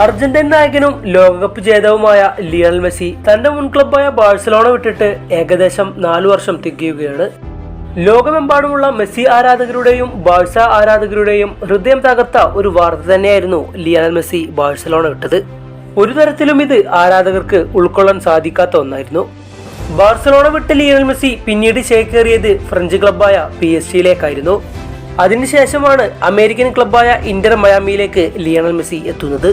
Argentine നായകനും ലോകകപ്പ് ജേതാവുമായ Lionel Messi തന്റെ മുൻ ക്ലബ്ബായ ബാഴ്സലോണ വിട്ടിട്ട് ഏകദേശം നാലു വർഷം തികയുകയാണ്. ലോകമെമ്പാടുമുള്ള മെസ്സി ആരാധകരുടെയും ബാഴ്സ ആരാധകരുടെയും ഹൃദയം തകർത്ത ഒരു വാർത്ത തന്നെയായിരുന്നു ലിയണൽ മെസ്സി ബാഴ്സലോണ വിട്ടത്. ഒരു തരത്തിലും ഇത് ആരാധകർക്ക് ഉൾക്കൊള്ളാൻ സാധിക്കാത്ത ഒന്നായിരുന്നു. ബാഴ്സലോണ വിട്ട ലിയണൽ മെസ്സി പിന്നീട് ചേക്കേറിയത് ഫ്രഞ്ച് ക്ലബ്ബായ പി എസ് സിയിലേക്കായിരുന്നു അതിനുശേഷമാണ് അമേരിക്കൻ ക്ലബ്ബായ ഇന്റർ മയാമിയിലേക്ക് ലിയണൽ മെസ്സി എത്തുന്നത്.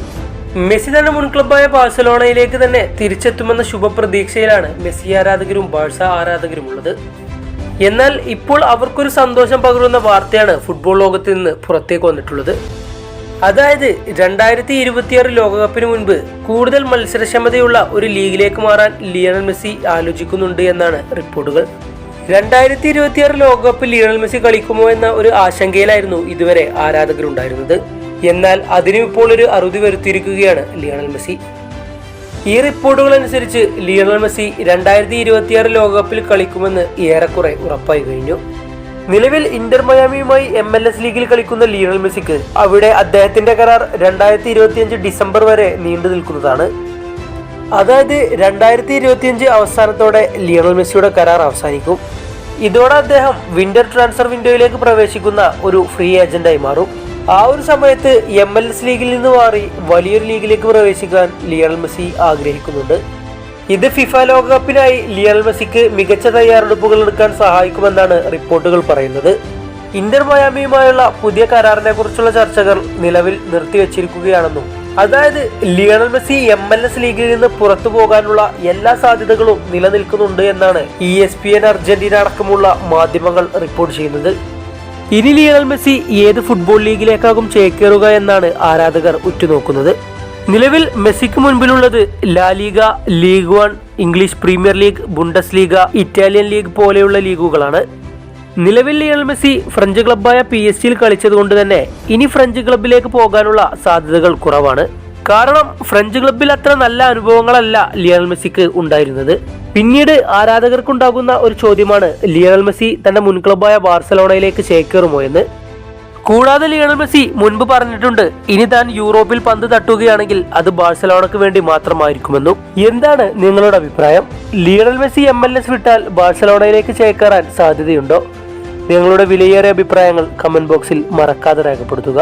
മെസ്സി തന്നെ മുൻ ക്ലബ്ബായ ബാഴ്സലോണയിലേക്ക് തന്നെ തിരിച്ചെത്തുമെന്ന ശുഭപ്രതീക്ഷയിലാണ് മെസ്സി ആരാധകരും ബാഴ്സ ആരാധകരും ഉള്ളത്. എന്നാൽ ഇപ്പോൾ അവർക്കൊരു സന്തോഷം പകരുന്ന വാർത്തയാണ് ഫുട്ബോൾ ലോകത്ത് നിന്ന് പുറത്തേക്ക് വന്നിട്ടുള്ളത്. അതായത് രണ്ടായിരത്തി ഇരുപത്തിയാറ് ലോകകപ്പിന് മുൻപ് കൂടുതൽ മത്സരക്ഷമതയുള്ള ഒരു ലീഗിലേക്ക് മാറാൻ ലിയണൽ മെസ്സി ആലോചിക്കുന്നുണ്ട് എന്നാണ് റിപ്പോർട്ടുകൾ. രണ്ടായിരത്തി ഇരുപത്തിയാറ് ലോകകപ്പ് ലിയണൽ മെസ്സി കളിക്കുമോ എന്ന ഒരു ആശങ്കയിലായിരുന്നു ഇതുവരെ ആരാധകരുണ്ടായിരുന്നത്. എന്നാൽ അതിനും ഇപ്പോൾ ഒരു അറുതി വരുത്തിയിരിക്കുകയാണ് ലിയണൽ മെസ്സി. ഈ റിപ്പോർട്ടുകൾ അനുസരിച്ച് ലിയണൽ മെസ്സി രണ്ടായിരത്തി ഇരുപത്തിയാറ് ലോകകപ്പിൽ കളിക്കുമെന്ന് ഏറെക്കുറെ ഉറപ്പായി കഴിഞ്ഞു. നിലവിൽ ഇന്റർ മയാമിയുമായി എം എൽ എസ് ലീഗിൽ കളിക്കുന്ന ലിയണൽ മെസ്സിക്ക് അവിടെ അദ്ദേഹത്തിന്റെ കരാർ രണ്ടായിരത്തി ഇരുപത്തിയഞ്ച് ഡിസംബർ വരെ നീണ്ടു നിൽക്കുന്നതാണ്. അതായത് രണ്ടായിരത്തി ഇരുപത്തിയഞ്ച് അവസാനത്തോടെ ലിയണൽ മെസ്സിയുടെ കരാർ അവസാനിക്കും. ഇതോടെ അദ്ദേഹം വിന്റർ ട്രാൻസ്ഫർ വിൻഡോയിലേക്ക് പ്രവേശിക്കുന്ന ഒരു ഫ്രീ ഏജന്റായി മാറും. ആ ഒരു സമയത്ത് എം എൽ എസ് ലീഗിൽ നിന്ന് മാറി വലിയൊരു ലീഗിലേക്ക് പ്രവേശിക്കാൻ ലിയണൽ മെസ്സി ആഗ്രഹിക്കുന്നുണ്ട്. ഇത് ഫിഫ ലോകകപ്പിനായി ലിയണൽ മെസ്സിക്ക് മികച്ച തയ്യാറെടുപ്പുകൾ എടുക്കാൻ സഹായിക്കുമെന്നാണ് റിപ്പോർട്ടുകൾ പറയുന്നത്. ഇന്റർ മയാമിയുമായുള്ള പുതിയ കരാറിനെ കുറിച്ചുള്ള ചർച്ചകൾ നിലവിൽ നിർത്തിവെച്ചിരിക്കുകയാണെന്നും അതായത് Lionel Messi M L S ലീഗിൽ നിന്ന് പുറത്തു പോകാനുള്ള എല്ലാ സാധ്യതകളും നിലനിൽക്കുന്നുണ്ട് എന്നാണ് E S P N Argentina അടക്കമുള്ള മാധ്യമങ്ങൾ റിപ്പോർട്ട് ചെയ്യുന്നത്. ഇനി ലിയണൽ മെസ്സി ഏത് ഫുട്ബോൾ ലീഗിലേക്കാകും ചേക്കേറുക എന്നാണ് ആരാധകർ ഉറ്റുനോക്കുന്നത്. നിലവിൽ മെസ്സിക്ക് മുൻപിലുള്ളത് La Liga one English Premier League Bundesliga Italian league പോലെയുള്ള ലീഗുകളാണ്. നിലവിൽ ലിയണൽ മെസ്സി ഫ്രഞ്ച് ക്ലബ്ബായ പി എസ് ജിയിൽ കളിച്ചതുകൊണ്ട് തന്നെ ഇനി ഫ്രഞ്ച് ക്ലബിലേക്ക് പോകാനുള്ള സാധ്യതകൾ കുറവാണ്. കാരണം ഫ്രഞ്ച് ക്ലബിൽ അത്ര നല്ല അനുഭവങ്ങളല്ല ലിയണൽ മെസ്സിക്ക് ഉണ്ടായിരുന്നത്. പിന്നീട് ആരാധകർക്കുണ്ടാകുന്ന ഒരു ചോദ്യമാണ് ലിയണൽ മെസ്സി തന്റെ മുൻ ക്ലബായ ബാർസലോണയിലേക്ക് ചേക്കേറുമോ എന്ന്. കൂടാതെ ലിയണൽ മെസ്സി മുൻപ് പറഞ്ഞിട്ടുണ്ട് ഇനി താൻ യൂറോപ്പിൽ പന്ത് തട്ടുകയാണെങ്കിൽ അത് ബാഴ്സലോണക്ക് വേണ്ടി മാത്രമായിരിക്കുമെന്നും. എന്താണ് നിങ്ങളുടെ അഭിപ്രായം? Lionel Messi M L S വിട്ടാൽ ബാഴ്സലോണയിലേക്ക് ചേക്കേറാൻ സാധ്യതയുണ്ടോ? നിങ്ങളുടെ വിലയേറിയ അഭിപ്രായങ്ങൾ കമന്റ് ബോക്സിൽ മറക്കാതെ രേഖപ്പെടുത്തുക.